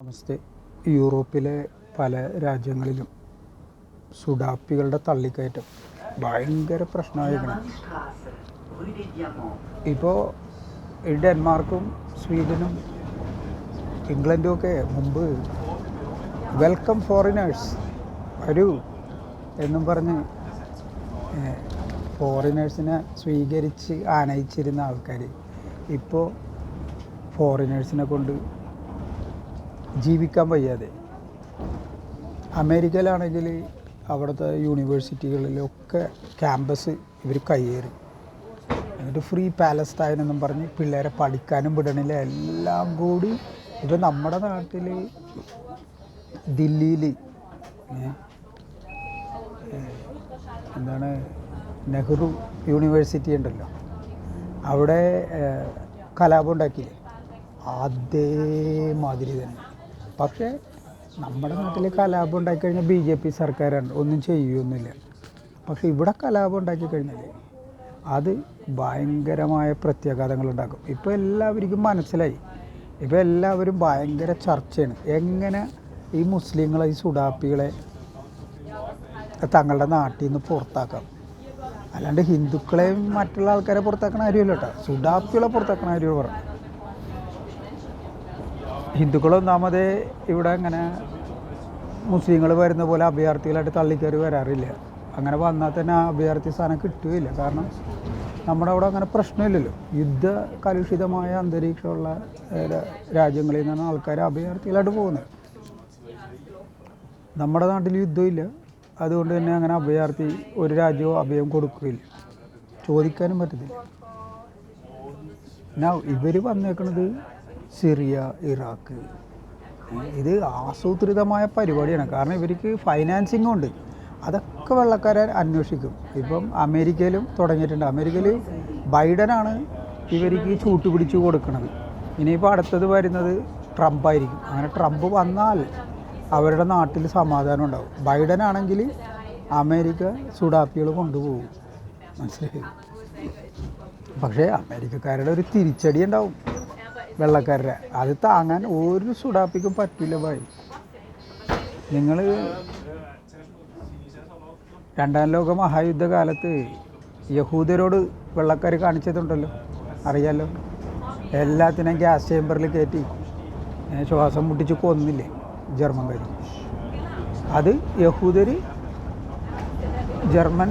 നമസ്തേ യൂറോപ്പിലെ പല രാജ്യങ്ങളിലും സുഡാപ്പികളുടെ തള്ളിക്കയറ്റം ഭയങ്കര പ്രശ്നമായിരിക്കണം ഇപ്പോൾ ഡെൻമാർക്കും സ്വീഡനും ഇംഗ്ലണ്ടും ഒക്കെ മുമ്പ് വെൽക്കം ഫോറിനേഴ്സ് വരൂ എന്നും പറഞ്ഞ് ഫോറിനേഴ്സിനെ സ്വീകരിച്ച് ആനയിച്ചിരുന്ന ആൾക്കാർ ഇപ്പോൾ ഫോറിനേഴ്സിനെ കൊണ്ട് ജീവിക്കാൻ വയ്യാതെ. അമേരിക്കയിലാണെങ്കിൽ അവിടുത്തെ യൂണിവേഴ്സിറ്റികളിലൊക്കെ ക്യാമ്പസ് ഇവർ കയ്യേറി. എന്നിട്ട് ഫ്രീ പാലസ്റ്റൈൻ എന്നും പറഞ്ഞ് പിള്ളേരെ പഠിക്കാനും വിടണില്ല. എല്ലാം കൂടി ഇപ്പം നമ്മുടെ നാട്ടിൽ ദില്ലിയിൽ എന്താണ് നെഹ്റു യൂണിവേഴ്സിറ്റി ഉണ്ടല്ലോ. അവിടെ കലാപം ഉണ്ടാക്കിയില്ലേ? അതേമാതിരി തന്നെ. പക്ഷേ നമ്മുടെ നാട്ടിൽ കലാപം ഉണ്ടാക്കി കഴിഞ്ഞാൽ ബി ജെ പി സർക്കാരാണ്. ഒന്നും ചെയ്യുമൊന്നുമില്ല പക്ഷേ ഇവിടെ കലാപം ഉണ്ടാക്കി കഴിഞ്ഞാൽ അത് ഭയങ്കരമായ പ്രത്യാഘാതങ്ങൾ ഉണ്ടാക്കും. ഇപ്പോൾ എല്ലാവർക്കും മനസ്സിലായി. ഇപ്പോൾ എല്ലാവരും ഭയങ്കര ചർച്ചയാണ്. എങ്ങനെ ഈ മുസ്ലിങ്ങളെ ഈ സുഡാപ്പികളെ തങ്ങളുടെ നാട്ടിൽ നിന്ന് പുറത്താക്കാം? അല്ലാണ്ട് ഹിന്ദുക്കളെയും മറ്റുള്ള ആൾക്കാരെ പുറത്താക്കണ കാര്യമല്ല കേട്ടോ. സുഡാപ്പികളെ പുറത്താക്കണ കാര്യം പറഞ്ഞു ഹിന്ദുക്കൾ ഒന്നാമതേ ഇവിടെ അങ്ങനെ മുസ്ലിങ്ങൾ വരുന്ന പോലെ അഭയാർത്ഥികളായിട്ട് തള്ളിക്കയറി വരാറില്ല. അങ്ങനെ വന്നാൽ തന്നെ ആ അഭയാർത്ഥി സ്ഥാനം കിട്ടുകയില്ല. കാരണം നമ്മുടെ അവിടെ അങ്ങനെ പ്രശ്നമില്ലല്ലോ. യുദ്ധ കലുഷിതമായ അന്തരീക്ഷമുള്ള രാജ്യങ്ങളിൽ നിന്നാണ് ആൾക്കാർ അഭയാർത്ഥികളായിട്ട് പോകുന്നത്. നമ്മുടെ നാട്ടിൽ യുദ്ധമില്ല. അതുകൊണ്ട് തന്നെ അങ്ങനെ അഭയാർത്ഥി ഒരു രാജ്യവും അഭയം കൊടുക്കുകയില്ല. ചോദിക്കാനും പറ്റത്തില്ല. ഇവർ വന്നേക്കണത് സിറിയ ഇറാഖ്. ഇത് ആസൂത്രിതമായ പരിപാടിയാണ്. കാരണം ഇവർക്ക് ഫൈനാൻസിങ്ങും ഉണ്ട്. അതൊക്കെ വെള്ളക്കാരെ അന്വേഷിക്കും. ഇപ്പം അമേരിക്കയിലും തുടങ്ങിയിട്ടുണ്ട്. അമേരിക്കയിൽ ബൈഡനാണ് ഇവർക്ക് ചൂട്ട് പിടിച്ച് കൊടുക്കുന്നത് ഇനിയിപ്പോൾ അടുത്തത് വരുന്നത് ട്രംപ് ആയിരിക്കും അങ്ങനെ ട്രംപ് വന്നാൽ അവരുടെ നാട്ടിൽ സമാധാനം ഉണ്ടാവും. ബൈഡൻ ആണെങ്കിൽ അമേരിക്ക സുഡാപ്പികൾ കൊണ്ടുപോകും. മനസ്സിലായി? പക്ഷേ അമേരിക്കക്കാരുടെ ഒരു തിരിച്ചടി ഉണ്ടാവും. വെള്ളക്കാരുടെ അത് താങ്ങാൻ ഒരു സുഡാപ്പിക്കും പറ്റില്ല ഭായി. നിങ്ങൾ രണ്ടാം ലോക മഹായുദ്ധ കാലത്ത് യഹൂദരോട് വെള്ളക്കാർ കാണിച്ചതുണ്ടല്ലോ. അറിയാലോ? എല്ലാത്തിനും ഗ്യാസ് ചേമ്പറിൽ കയറ്റി ശ്വാസം മുട്ടിച്ച് കൊന്നില്ലേ ജർമ്മൻകാർ അത് യഹൂദർ ജർമ്മൻ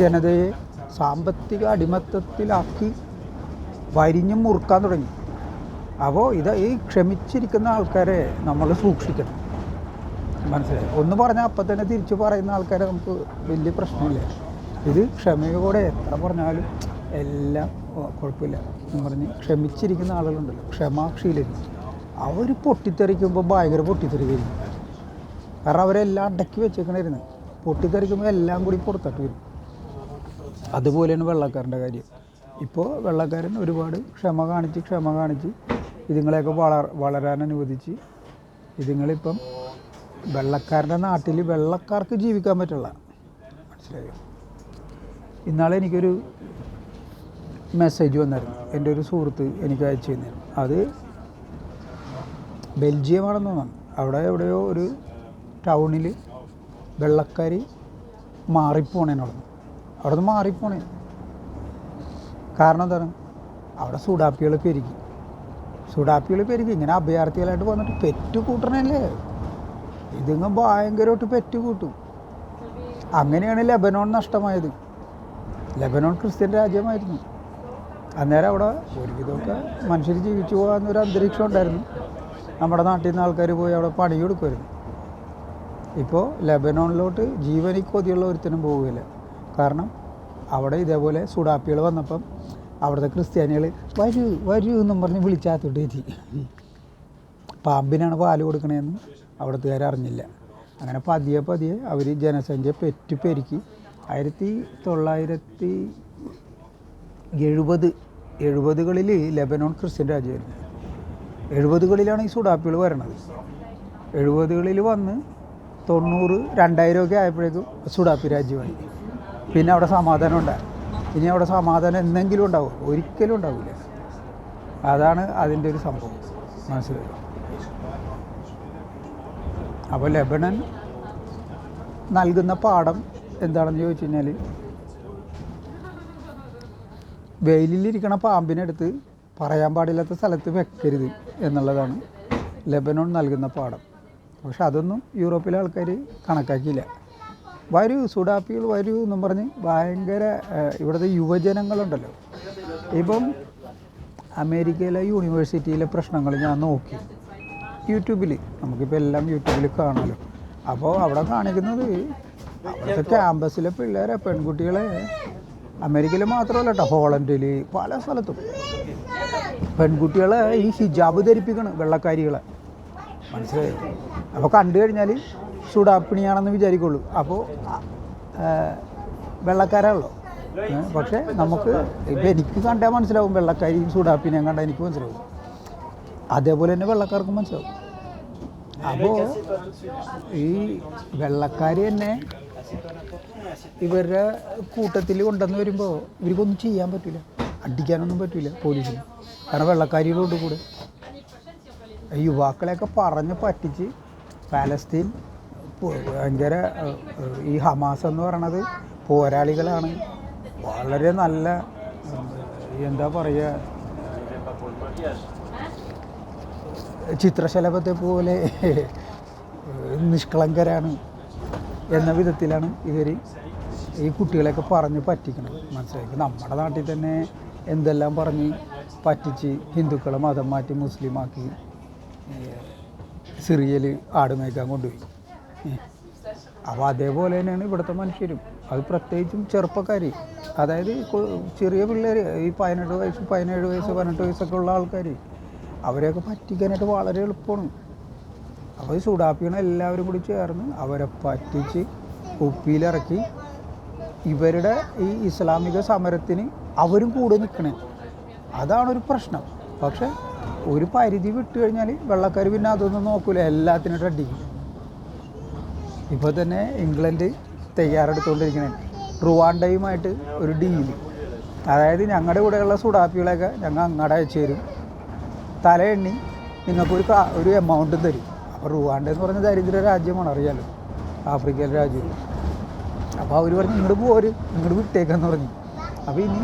ജനതയെ സാമ്പത്തിക അടിമത്തത്തിലാക്കി വരിഞ്ഞും മുറുക്കാൻ തുടങ്ങി. അപ്പോൾ ഇത് ഈ ക്ഷമിച്ചിരിക്കുന്ന ആൾക്കാരെ നമ്മൾ സൂക്ഷിക്കണം. മനസ്സിലായി? ഒന്ന് പറഞ്ഞാൽ അപ്പം തന്നെ തിരിച്ചു പറയുന്ന ആൾക്കാരെ നമുക്ക് വലിയ പ്രശ്നമില്ല. ഇത് ക്ഷമയോടെ എത്ര പറഞ്ഞാലും എല്ലാം കുഴപ്പമില്ല. എന്ന് പറഞ്ഞ് ക്ഷമിച്ചിരിക്കുന്ന ആളുകളുണ്ടല്ലോ ക്ഷമാക്ഷീലരി. അവർ പൊട്ടിത്തെറിക്കുമ്പോൾ ഭയങ്കര പൊട്ടിത്തെറിക്കായിരിക്കും കാരണം അവരെല്ലാം അടക്കി വെച്ചേക്കണായിരുന്നു. പൊട്ടിത്തെറിക്കുമ്പോൾ എല്ലാം കൂടി പുറത്തോട്ട് വരും. അതുപോലെയാണ് വെള്ളക്കാരന്റെ കാര്യം. ഇപ്പോൾ വെള്ളക്കാരൻ ഒരുപാട് ക്ഷമ കാണിച്ച് ക്ഷമ കാണിച്ച് ഇതുങ്ങളെയൊക്കെ വളർ വളരാൻ അനുവദിച്ച് ഇതുങ്ങളിപ്പം വെള്ളക്കാരുടെ നാട്ടിൽ വെള്ളക്കാർക്ക് ജീവിക്കാൻ പറ്റുള്ള മനസ്സിലായോ? ഇന്നാളെ എനിക്കൊരു മെസ്സേജ് വന്നായിരുന്നു. എന്റെ ഒരു സുഹൃത്ത് എനിക്ക് അയച്ചു തന്നിരുന്നു. അത് ബെൽജിയമാണെന്ന് തോന്നുന്നു. അവിടെ എവിടെയോ ഒരു ടൗണിൽ വെള്ളക്കാർ മാറിപ്പോണേനോട് അവിടെ നിന്ന് മാറിപ്പോണേ. കാരണം എന്താണ്? അവിടെ സുഡാപ്പികൾ പെരുകി. സുഡാപ്പികൾ പെരുകി. ഇങ്ങനെ അഭയാർത്ഥികളായിട്ട് വന്നിട്ട് പെറ്റ് കൂട്ടണല്ലേ ഇതിങ്ങ ഭയങ്കരമായിട്ട് പെറ്റ് കൂട്ടും അങ്ങനെയാണ് ലെബനോൺ നഷ്ടമായത്. ലെബനോൺ ക്രിസ്ത്യൻ രാജ്യമായിരുന്നു. അന്നേരം അവിടെ ഒരുവിധമൊക്കെ മനുഷ്യർ ജീവിച്ചു പോകാമെന്നൊരു അന്തരീക്ഷം ഉണ്ടായിരുന്നു. നമ്മുടെ നാട്ടിൽ നിന്ന് ആൾക്കാർ പോയി അവിടെ പണി കൊടുക്കുമായിരുന്നു ഇപ്പോൾ ലെബനോണിലോട്ട് ജീവനിക്കൊതിയുള്ള ഒരുത്തനും പോവുകയില്ല. കാരണം അവിടെ ഇതേപോലെ സുഡാപ്പികൾ വന്നപ്പം അവിടുത്തെ ക്രിസ്ത്യാനികൾ വരൂ വരൂ എന്നും പറഞ്ഞ് വിളിച്ചാത്തോട്ട് കയറ്റി. പാമ്പിനാണ് പാൽ കൊടുക്കണേന്ന് അവിടുത്തുകാർ അറിഞ്ഞില്ല. അങ്ങനെ പതിയെ പതിയെ അവർ ജനസംഖ്യ പെറ്റു പെരുക്കി. ആയിരത്തി തൊള്ളായിരത്തി എഴുപത് എഴുപതുകളിൽ ലെബനോൺ ക്രിസ്ത്യൻ രാജ്യമായിരുന്നു. എഴുപതുകളിലാണ് ഈ സുഡാപ്പികൾ വരണത്. എഴുപതുകളിൽ വന്ന് തൊണ്ണൂറ് രണ്ടായിരമൊക്കെ ആയപ്പോഴേക്കും സുഡാപ്പി രാജ്യമായി. പിന്നെ അവിടെ സമാധാനം ഉണ്ടായി ഇനി അവിടെ സമാധാനം എന്തെങ്കിലും ഉണ്ടാവും. ഒരിക്കലും ഉണ്ടാവില്ല. അതാണ് അതിന്റെ ഒരു സംഭവം. മനസ്സിലായി? അപ്പോൾ ലബണൻ നൽകുന്ന പാഠം എന്താണെന്ന് ചോദിച്ചു കഴിഞ്ഞാൽ വെയിലിലിരിക്കണ പാമ്പിനെടുത്ത് പറയാൻ പാടില്ലാത്ത സ്ഥലത്ത് വെക്കരുത് എന്നുള്ളതാണ് ലെബനോൺ നൽകുന്ന പാഠം. പക്ഷെ അതൊന്നും യൂറോപ്പിലെ ആൾക്കാർ കണക്കാക്കിയില്ല. വരൂ സുഡാപ്പികൾ വരൂ എന്നും പറഞ്ഞ് ഭയങ്കര ഇവിടുത്തെ യുവജനങ്ങളുണ്ടല്ലോ. ഇപ്പം അമേരിക്കയിലെ യൂണിവേഴ്സിറ്റിയിലെ പ്രശ്നങ്ങൾ ഞാൻ നോക്കി. യൂട്യൂബിൽ നമുക്കിപ്പോൾ എല്ലാം യൂട്യൂബിൽ കാണാമല്ലോ അപ്പോൾ അവിടെ കാണിക്കുന്നത് അവിടുത്തെ ക്യാമ്പസിലെ പിള്ളേരെ പെൺകുട്ടികളെ. അമേരിക്കയിൽ മാത്രമല്ല കേട്ടോ ഹോളണ്ടിൽ പല സ്ഥലത്തും. പെൺകുട്ടികളെ ഈ ഹിജാബ് ധരിപ്പിക്കണം വെള്ളക്കാരികളെ. മനസ്സിലായോ? അപ്പോൾ കണ്ടു കഴിഞ്ഞാൽ സുഡാപ്പിണിയാണെന്ന് വിചാരിക്കുള്ളൂ. അപ്പോൾ വെള്ളക്കാരാണല്ലോ. പക്ഷേ നമുക്ക് ഇപ്പം എനിക്ക് കണ്ടാൽ മനസ്സിലാവും. വെള്ളക്കാരിയും ചൂടാപ്പിനെയും കണ്ടാൽ എനിക്ക് മനസ്സിലാവും. അതേപോലെ തന്നെ വെള്ളക്കാർക്കും മനസ്സിലാവും. അപ്പോൾ ഈ വെള്ളക്കാർ തന്നെ ഇവരുടെ കൂട്ടത്തിൽ കൊണ്ടുവന്ന് വരുമ്പോൾ ഇവർക്കൊന്നും ചെയ്യാൻ പറ്റില്ല അടിക്കാനൊന്നും പറ്റില്ല പോലീസിന്. കാരണം വെള്ളക്കാരികളുണ്ട് കൂടെ. യുവാക്കളെയൊക്കെ പറഞ്ഞ് പറ്റിച്ച് പാലസ്തീൻ ഭയങ്കര ഈ ഹമാസ് എന്ന് പറയണത് പോരാളികളാണ്. വളരെ നല്ല എന്താ പറയുക ചിത്രശലഭത്തെ പോലെ നിഷ്കളങ്കരാണ് എന്ന വിധത്തിലാണ് ഇവർ ഈ കുട്ടികളെയൊക്കെ പറഞ്ഞ് പറ്റിക്കണം മനസ്സിലാക്കി നമ്മുടെ നാട്ടിൽ തന്നെ എന്തെല്ലാം പറഞ്ഞ് പറ്റിച്ച് ഹിന്ദുക്കളെ മതം മാറ്റി മുസ്ലിമാക്കി സിറിയൽ ആടുമേക്കാൻ കൊണ്ടുപോയി. അപ്പോൾ അതേപോലെ തന്നെയാണ് ഇവിടുത്തെ മനുഷ്യരും. അത് പ്രത്യേകിച്ചും ചെറുപ്പക്കാർ അതായത് ചെറിയ പിള്ളേർ ഈ പതിനെട്ട് വയസ്സ് പതിനേഴ് വയസ്സ് പതിനെട്ട് വയസ്സൊക്കെ ഉള്ള ആൾക്കാർ അവരെയൊക്കെ പറ്റിക്കാനായിട്ട് വളരെ എളുപ്പമാണ്. അപ്പോൾ ഈ സുഡാപ്പികൾ എല്ലാവരും കൂടി ചേർന്ന് അവരെ പറ്റിച്ച് ഉപ്പിയിലിറക്കി ഇവരുടെ ഈ ഇസ്ലാമിക സമരത്തിന് അവരും കൂടെ നിൽക്കണേ ഒരു പ്രശ്നം. പക്ഷേ ഒരു പരിധി വിട്ട് കഴിഞ്ഞാൽ വെള്ളക്കാർ പിന്നെ അതൊന്നും നോക്കൂല. എല്ലാത്തിനും അടിക്കും ഇപ്പോൾ തന്നെ ഇംഗ്ലണ്ട് തയ്യാറെടുത്തുകൊണ്ടിരിക്കുന്നത് റുവാണ്ടയുമായിട്ട് ഒരു ഡീൽ അതായത് ഞങ്ങളുടെ കൂടെയുള്ള സുഡാപ്പികളെയൊക്കെ ഞങ്ങൾ അങ്ങോട്ട് അയച്ചു തരും. തലയെണ്ണി നിങ്ങൾക്കൊരു കാ ഒരു എമൗണ്ട് തരും. അപ്പോൾ റുവാണ്ട എന്ന് പറഞ്ഞ ദരിദ്ര രാജ്യമാണ് അറിയാലോ? ആഫ്രിക്കയിലെ രാജ്യം. അപ്പോൾ അവർ പറഞ്ഞു ഇങ്ങോട്ട് പോര് ഇങ്ങോട്ട് വിട്ടേക്കെന്ന് പറഞ്ഞു. അപ്പോൾ ഇനി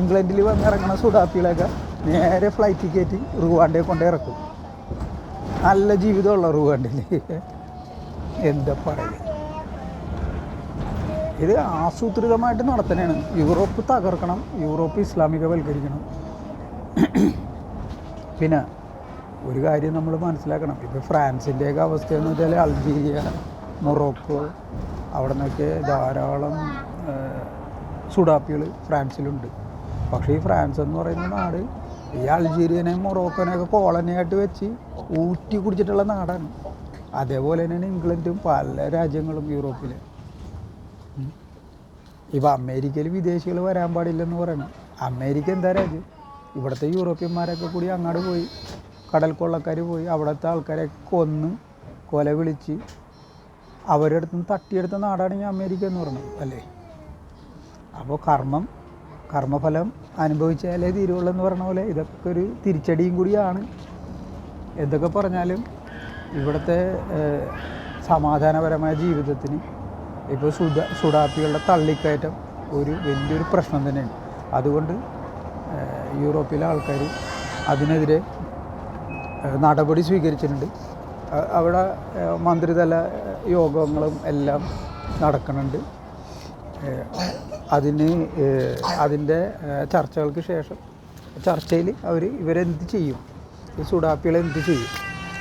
ഇംഗ്ലണ്ടിൽ വന്നിറങ്ങുന്ന സുഡാപ്പികളൊക്കെ നേരെ ഫ്ലൈറ്റ് കയറ്റി റുവാണ്ടയെ കൊണ്ടേ ഇറക്കും. നല്ല ജീവിതമുള്ള റുവാണ്ടയിൽ എന്താ പറയുക. ഇത് ആസൂത്രിതമായിട്ട് നടത്തണേണ്. Europe തകർക്കണം Europe ഇസ്ലാമികവൽക്കരിക്കണം. പിന്നെ ഒരു കാര്യം നമ്മൾ മനസ്സിലാക്കണം. ഇപ്പോൾ ഫ്രാൻസിന്റെയൊക്കെ അവസ്ഥ എന്ന് വെച്ചാൽ അൾജീരിയ മൊറോക്കോ അവിടെ നിന്നൊക്കെ ധാരാളം സുഡാപ്പികൾ ഫ്രാൻസിലുണ്ട്. പക്ഷേ ഈ ഫ്രാൻസ് എന്ന് പറയുന്ന നാട് ഈ അൾജീരിയനെയും മൊറോക്കോനെയൊക്കെ കോളനിയായിട്ട് വെച്ച് ഊറ്റി കുടിച്ചിട്ടുള്ള നാടാണ്. അതേപോലെ തന്നെയാണ് ഇംഗ്ലണ്ടും പല രാജ്യങ്ങളും യൂറോപ്പിൽ ഇപ്പോൾ അമേരിക്കയിൽ വിദേശികൾ വരാൻ പാടില്ലെന്ന് പറയണം. അമേരിക്ക എന്താ രാജ്യം? ഇവിടുത്തെ യൂറോപ്യന്മാരൊക്കെ കൂടി അങ്ങോട്ട് പോയി കടൽ കൊള്ളക്കാർ പോയി അവിടുത്തെ ആൾക്കാരെ കൊന്ന് കൊല വിളിച്ച് അവരുടെ അടുത്ത് തട്ടിയെടുത്ത നാടാണ് ഈ അമേരിക്ക എന്ന് പറഞ്ഞു അല്ലേ? അപ്പോൾ കർമ്മം കർമ്മഫലം അനുഭവിച്ചാലേ തീരുള്ളൂ എന്ന് പറഞ്ഞ പോലെ ഇതൊക്കെ ഒരു തിരിച്ചടിയും കൂടിയാണ്. എന്തൊക്കെ പറഞ്ഞാലും ഇവിടുത്തെ സമാധാനപരമായ ജീവിതത്തിന് ഇപ്പോൾ സുഡ സുഡാപ്പികളുടെ തള്ളിക്കയറ്റം ഒരു വലിയൊരു പ്രശ്നം തന്നെയാണ്. അതുകൊണ്ട് യൂറോപ്പിലെ ആൾക്കാർ അതിനെതിരെ നടപടി സ്വീകരിച്ചിട്ടുണ്ട്. അവിടെ മന്ത്രിതല യോഗങ്ങളും എല്ലാം നടക്കുന്നുണ്ട്. അതിന് അതിന്റെ ചർച്ചകൾക്ക് ശേഷം ചർച്ചയിൽ അവർ ഇവരെന്ത് ചെയ്യും? ഈ എന്ത് ചെയ്യും?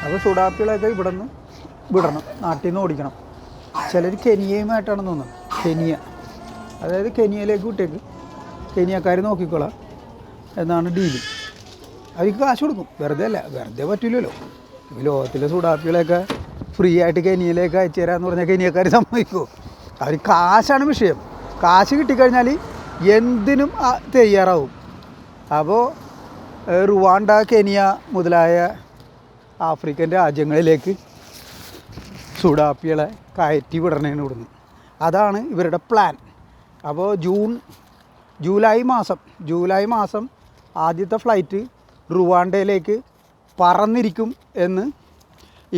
അപ്പോൾ സുഡാപ്പികളൊക്കെ ഇവിടെ നിന്ന് വിടണം. നാട്ടിൽ നിന്ന് ഓടിക്കണം. ചിലർ കെനിയയുമായിട്ടാണ് തോന്നുന്നത് കെനിയ. അതായത് കെനിയയിലേക്ക് വിട്ടേക്ക്. കെനിയക്കാർ നോക്കിക്കോളാം എന്നാണ് ഡീൽ. അവർക്ക് കാശ് കൊടുക്കും. വെറുതെ അല്ല വെറുതെ പറ്റില്ലല്ലോ ലോകത്തിലെ സുഡാപ്പികളെയൊക്കെ ഫ്രീ ആയിട്ട് കെനിയയിലേക്ക് അയച്ചു തരാമെന്ന് പറഞ്ഞാൽ കെനിയക്കാർ സമ്മതിക്കുമോ അവർ കാശാണ് വിഷയം. കാശ് കിട്ടിക്കഴിഞ്ഞാൽ എന്തിനും തയ്യാറാവും. അപ്പോൾ റുവാണ്ട കെനിയ മുതലായ ആഫ്രിക്കൻ രാജ്യങ്ങളിലേക്ക് സുഡാപ്പികളെ കയറ്റി വിടണേന് അതാണ് ഇവരുടെ പ്ലാൻ അപ്പോൾ ജൂൺ ജൂലൈ മാസം ജൂലൈ മാസം ആദ്യത്തെ ഫ്ലൈറ്റ് റുവാണ്ടയിലേക്ക് പറന്നിരിക്കും എന്ന്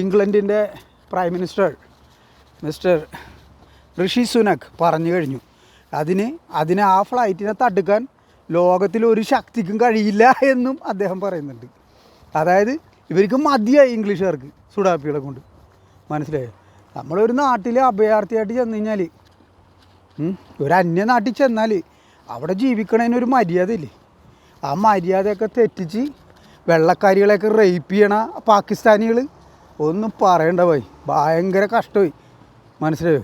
ഇംഗ്ലണ്ടിന്റെ prime minister mister Rishi Sunak പറഞ്ഞു കഴിഞ്ഞു. അതിന് അതിന് ആ ഫ്ലൈറ്റിനെ തടുക്കാൻ ലോകത്തിൽ ഒരു ശക്തിക്കും കഴിയില്ല എന്നും അദ്ദേഹം പറയുന്നുണ്ട്. അതായത് ഇവർക്ക് മതിയായി ഇംഗ്ലീഷുകാർക്ക് സുഡാപ്പികളെ കൊണ്ട്. മനസ്സിലായോ? നമ്മളൊരു നാട്ടിലെ അഭയാർത്ഥിയായിട്ട് ചെന്ന് കഴിഞ്ഞാൽ ഒരു അന്യ നാട്ടിൽ ചെന്നാൽ അവിടെ ജീവിക്കണതിനൊരു മര്യാദയില്ലേ ആ മര്യാദയൊക്കെ തെറ്റിച്ച് വെള്ളക്കാരികളെയൊക്കെ റേപ്പ് ചെയ്യണ പാകിസ്ഥാനികൾ ഒന്നും പറയണ്ട പോയി. ഭയങ്കര കഷ്ടമായി. മനസ്സിലായോ?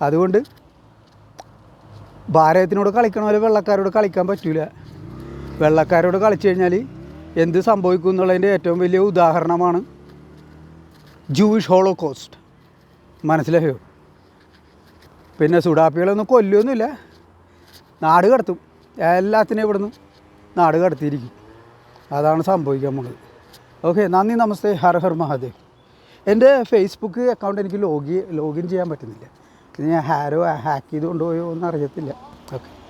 അതുകൊണ്ട് ഭാരതത്തിനോട് കളിക്കണ പോലെ വെള്ളക്കാരോട് കളിക്കാൻ പറ്റില്ല വെള്ളക്കാരോട് കളിച്ചു കഴിഞ്ഞാൽ എന്ത് സംഭവിക്കും എന്നുള്ളതിന്റെ ഏറ്റവും വലിയ ഉദാഹരണമാണ് ജൂയിഷ് ഹോളോകോസ്റ്റ് മനസ്സിലായോ? പിന്നെ സുഡാപ്പികളൊന്നും കൊല്ലൊന്നുമില്ല നാട് കടത്തും. എല്ലാത്തിനെയും ഇവിടുന്ന് നാട് കടത്തിയിരിക്കും. അതാണ് സംഭവിക്കാൻ പോണത് ഓക്കെ നന്ദി നമസ്തേ. ഹർ ഹർ മഹാദേവ്. എന്റെ ഫേസ്ബുക്ക് അക്കൗണ്ട് എനിക്ക് ലോഗി ലോഗിൻ ചെയ്യാൻ പറ്റുന്നില്ല. ഞാൻ ഹാരോ ഹാക്ക് ചെയ്ത് കൊണ്ടുപോയോ എന്ന് അറിയത്തില്ല ഓക്കെ.